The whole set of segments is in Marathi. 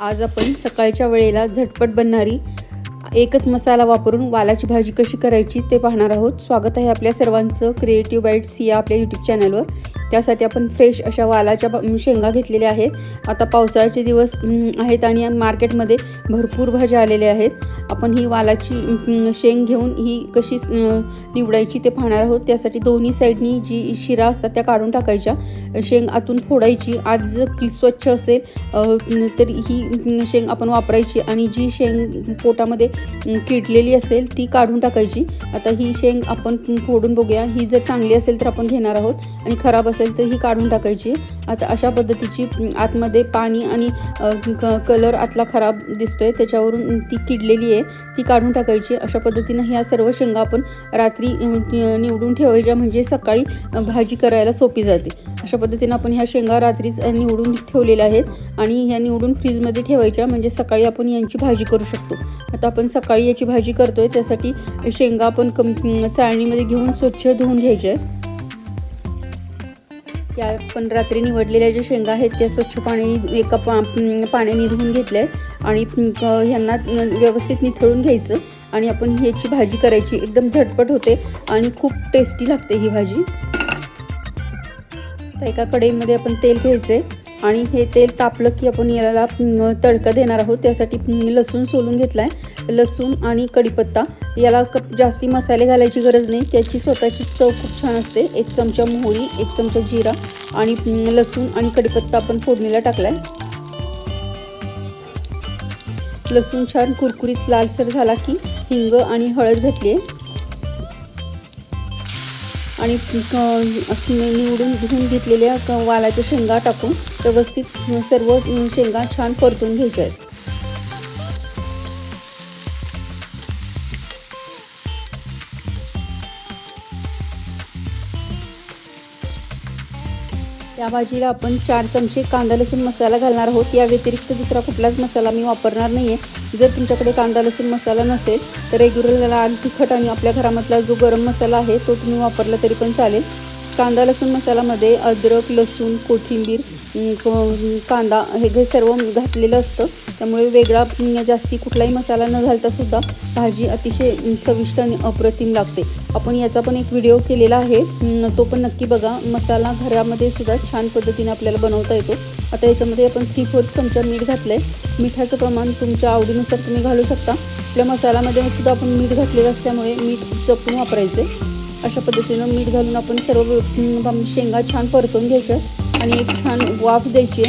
आज आपण सकाळच्या वेळेला झटपट बनणारी एकच मसाला वापरून वालाची भाजी कशी करायची ते पाहणार आहोत. स्वागत आहे आपल्या सर्वांचं. क्रिएटिव्ह बाईट्स या आपल्या यूट्यूब चॅनलवर त्यासाठी आपण फ्रेश अशा वालाच्या शेंगा घेतलेल्या आहेत. आता पावसाळ्याचे दिवस आहेत आणि मार्केटमध्ये भरपूर भाज्या आलेल्या आहेत. आपण ही वालाची शेंग घेऊन ही कशी निवडायची ते पाहणार आहोत. त्यासाठी दोन्ही साईडनी जी शिरा असतात त्या काढून टाकायच्या. शेंग आतून फोडायची. आज जर स्वच्छ असेल तर ही शेंग आपण वापरायची आणि जी शेंग पोटामध्ये किडलेली असेल ती काढून टाकायची. आता ही शेंग आपण फोडून बघूया. ही जर चांगली असेल तर आपण घेणार आहोत. आणि खराब असेल तर ही काढून टाकायची. आता अशा पद्धतीची आतमध्ये पाणी आणि क- कलर आतला खराब दिसतोय त्याच्यावरून ती किडलेली आहे ती काढून टाकायची. अशा पद्धतीनं ह्या सर्व शेंगा आपण रात्री निवडून ठेवायच्या म्हणजे सकाळी भाजी करायला सोपी जाते. अशा पद्धतीनं आपण ह्या शेंगा रात्रीच निवडून ठेवलेल्या आहेत आणि ह्या निवडून फ्रीजमध्ये ठेवायच्या. म्हणजे सकाळी आपण यांची भाजी करू शकतो. आता आपण सकाळी याची भाजी करतोय त्यासाठी शेंगा आपण कम चाळणीमध्ये घेऊन स्वच्छ धुवून घ्यायच्या आहेत. त्या आपण रात्री निवडलेल्या ज्या शेंगा आहेत त्या स्वच्छ पाणी एका पा पाण्याने धुवून घेतल्या आहेत आणि ह्यांना व्यवस्थित निथळून घ्यायचं आणि आपण ह्याची भाजी करायची. एकदम झटपट होते आणि खूप टेस्टी लागते ही भाजी. तर एका कढईमध्ये आपण तेल घ्यायचं आहे आणि हे तेल तापलं की आपण याला तडका देणार आहोत. त्यासाठी लसूण सोलून घेतला आहे लसूण आणि कढीपत्ता याला कप जास्ती मसाले घालायची गरज नाही. त्याची स्वतःची चव खूप छान असते. एक चमचा मोहरी एक चमचा जिरा आणि लसूण आणि कढीपत्ता आपण फोडणीला टाकला आहे लसूण छान कुरकुरीत लालसर झाला की हिंग आणि हळद घातली आहे आणि निवडून धुवून घेतलेल्या वालाच्या शेंगा टाकून व्यवस्थित सर्व शेंगा छान परतून घ्यायच्या आहेत. त्या भाजीला आपण चार चमचे कांदा लसूण मसाला घालणार आहोत. या व्यतिरिक्त दुसरा कुठलाच मसाला मी वापरणार नाही आहे जर तुमच्याकडे कांदा लसूण मसाला नसेल तर रेग्युलर लाल तिखट आणि आपल्या घरामधला जो गरम मसाला आहे तो तुम्ही वापरला तरी पण चालेल. कांदा लसूण मसाल्यामध्ये अद्रक लसूण कोथिंबीर कांदा हे घे सर्व घातलेलं असतं. त्यामुळे वेगळा म्हणजे जास्ती कुठलाही मसाला न घालतासुद्धा भाजी अतिशय चविष्ट आणि अप्रतिम लागते. आपण याचा पण एक व्हिडिओ केलेला आहे. तो पण नक्की बघा. मसाला घरामध्ये सुद्धा छान पद्धतीने आपल्याला बनवता येतो. आता याच्यामध्ये आपण थ्री फोर्थ चमचा मीठ घातलं आहे मिठाचं प्रमाण तुमच्या आवडीनुसार तुम्ही घालू शकता. आपल्या मसाल्यामध्ये सुद्धा आपण मीठ घातलेलं असल्यामुळे मीठ जपून वापरायचं आहे अशा पद्धतीनं मीठ घालून आपण सर्व शेंगा छान परतून घ्यायच्या. आणि एक छान वाफ द्यायची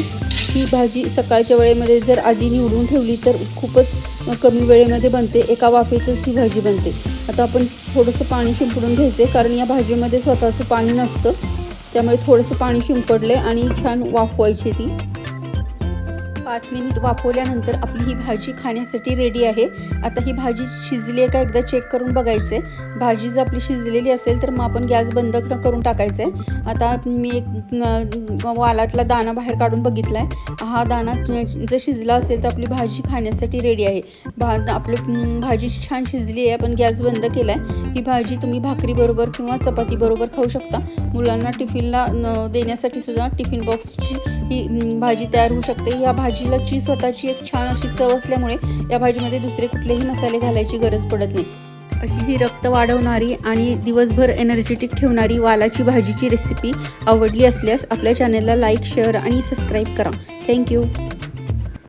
ही भाजी सकाळच्या वेळेमध्ये जर आधी निवडून ठेवली तर खूपच कमी वेळेमध्ये बनते. एका वाफेतच ही भाजी बनते. आता आपण थोडंसं पाणी शिंपडून घ्यायचे कारण या भाजीमध्ये स्वतःचं पाणी नसतं. त्यामुळे थोडंसं पाणी शिंपडले आणि छान वाफवायची ती. पाच मिनिट वाफवल्यानंतर आपली ही भाजी खाण्यासाठी रेडी आहे. आता ही भाजी शिजली आहे का एकदा चेक करून बघायचं आहे भाजी जर आपली शिजलेली असेल तर मग आपण गॅस बंद करून टाकायचं आहे आता मी एक वालातला दाणा बाहेर काढून बघितला आहे हा दाणा जर शिजला असेल तर आपली भाजी खाण्यासाठी रेडी आहे. भा आपली भाजी छान शिजली आहे. आपण गॅस बंद केला आहे ही भाजी तुम्ही भाकरीबरोबर किंवा चपातीबरोबर खाऊ शकता. मुलांना टिफिनला न- देण्यासाठी सुद्धा टिफिन बॉक्सची ही भाजी तयार होऊ शकते. या भाजी भाजीलाची स्वतःची एक छान अशी चव असल्यामुळे या भाजीमध्ये दुसरे कुठलेही मसाले घालायची गरज पडत नाही. अशी ही रक्त वाढवणारी आणि दिवसभर एनर्जेटिक ठेवणारी वालाची भाजीची रेसिपी आवडली असल्यास आपल्या चॅनलला लाईक शेअर आणि सबस्क्राईब करा. Thank you